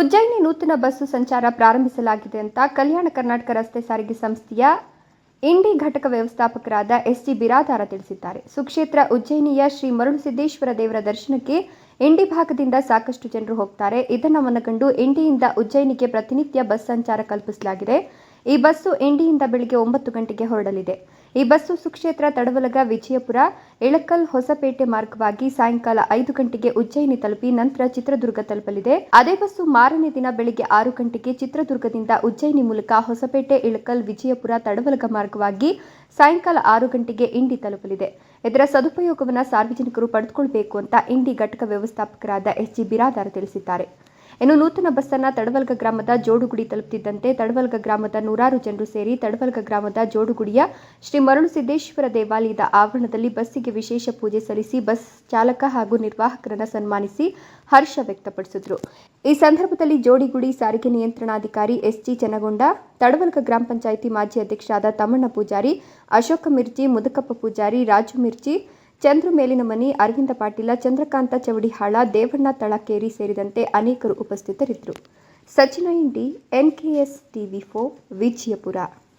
ಉಜ್ಜಯಿನಿ ನೂತನ ಬಸ್ಸು ಸಂಚಾರ ಪ್ರಾರಂಭಿಸಲಾಗಿದೆ ಅಂತ ಕಲ್ಯಾಣ ಕರ್ನಾಟಕ ರಸ್ತೆ ಸಾರಿಗೆ ಸಂಸ್ಥೆಯ ಇಂಡಿ ಘಟಕ ವ್ಯವಸ್ಥಾಪಕರಾದ ಎಸ್ಜಿ ಬಿರಾದಾರ ತಿಳಿಸಿದ್ದಾರೆ. ಸುಕ್ಷೇತ್ರ ಉಜ್ಜಯಿನಿಯ ಶ್ರೀ ಮರುಳಸಿದ್ದೇಶ್ವರ ದೇವರ ದರ್ಶನಕ್ಕೆ ಇಂಡಿ ಭಾಗದಿಂದ ಸಾಕಷ್ಟು ಜನರು ಹೋಗ್ತಾರೆ. ಇದನ್ನು ಮನಗಂಡು ಇಂಡಿಯಿಂದ ಉಜ್ಜಯಿನಿಗೆ ಪ್ರತಿನಿತ್ಯ ಬಸ್ ಸಂಚಾರ ಕಲ್ಪಿಸಲಾಗಿದೆ. ಈ ಬಸ್ಸು ಇಂಡಿಯಿಂದ ಬೆಳಿಗ್ಗೆ ಒಂಬತ್ತು ಗಂಟೆಗೆ ಹೊರಡಲಿದೆ. ಈ ಬಸ್ಸು ಸುಕ್ಷೇತ್ರ, ತಡವಲಗ, ವಿಜಯಪುರ ಇಳಕಲ್ ಹೊಸಪೇಟೆ ಮಾರ್ಗವಾಗಿ ಸಾಯಂಕಾಲ ಐದು ಗಂಟೆಗೆ ಉಜ್ಜಯಿನಿ ತಲುಪಿ ನಂತರ ಚಿತ್ರದುರ್ಗ ತಲುಪಲಿದೆ. ಅದೇ ಬಸ್ಸು ಮಾರನೇ ದಿನ ಬೆಳಿಗ್ಗೆ ಆರು ಗಂಟೆಗೆ ಚಿತ್ರದುರ್ಗದಿಂದ ಉಜ್ಜಯಿನಿ ಮೂಲಕ ಹೊಸಪೇಟೆ ಇಳಕಲ್ ವಿಜಯಪುರ ತಡವಲಗ ಮಾರ್ಗವಾಗಿ ಸಾಯಂಕಾಲ ಆರು ಗಂಟೆಗೆ ಇಂಡಿ ತಲುಪಲಿದೆ. ಇದರ ಸದುಪಯೋಗವನ್ನು ಸಾರ್ವಜನಿಕರು ಪಡೆದುಕೊಳ್ಳಬೇಕು ಅಂತ ಇಂಡಿ ಘಟಕ ವ್ಯವಸ್ಥಾಪಕರಾದ ಎಸ್ ಜಿ ಬಿರಾದಾರ್ ತಿಳಿಸಿದ್ದಾರೆ. ಇನ್ನು ನೂತನ ಬಸ್ಸನ್ನ ತಡವಲ್ಗ ಗ್ರಾಮದ ಜೋಡುಗುಡಿ ತಲುಪುತ್ತಿದ್ದಂತೆ ತಡವಲ್ಗ ಗ್ರಾಮದ ನೂರಾರು ಜನರು ಸೇರಿ ತಡವಲ್ಗ ಗ್ರಾಮದ ಜೋಡುಗುಡಿಯ ಶ್ರೀ ಮರಳು ಸಿದ್ದೇಶ್ವರ ದೇವಾಲಯದ ಆವರಣದಲ್ಲಿ ಬಸ್ಸಿಗೆ ವಿಶೇಷ ಪೂಜೆ ಸಲ್ಲಿಸಿ ಬಸ್ ಚಾಲಕ ಹಾಗೂ ನಿರ್ವಾಹಕರನ್ನು ಸನ್ಮಾನಿಸಿ ಹರ್ಷ ವ್ಯಕ್ತಪಡಿಸಿದರು. ಈ ಸಂದರ್ಭದಲ್ಲಿ ಜೋಡಿಗುಡಿ ಸಾರಿಗೆ ನಿಯಂತ್ರಣಾಧಿಕಾರಿ ಎಸ್ಜಿ ಚನ್ನಗೊಂಡ, ತಡವಲ್ಗ ಗ್ರಾಮ ಪಂಚಾಯಿತಿ ಮಾಜಿ ಅಧ್ಯಕ್ಷರಾದ ತಮ್ಮಣ್ಣ ಪೂಜಾರಿ, ಅಶೋಕ ಮಿರ್ಜಿ, ಮುದಕಪ್ಪ ಪೂಜಾರಿ, ರಾಜು ಮಿರ್ಜಿ ಚಂದ್ರು ಮೇಲಿನ ಮನಿ ಅರವಿಂದ ಪಾಟೀಲ, ಚಂದ್ರಕಾಂತ ಚವಡಿಹಾಳ, ದೇವಣ್ಣ ತಳಕೇರಿ ಸೇರಿದಂತೆ ಅನೇಕರು ಉಪಸ್ಥಿತರಿದ್ದರು. Sachin Indi NKS TV four, Vijayapura.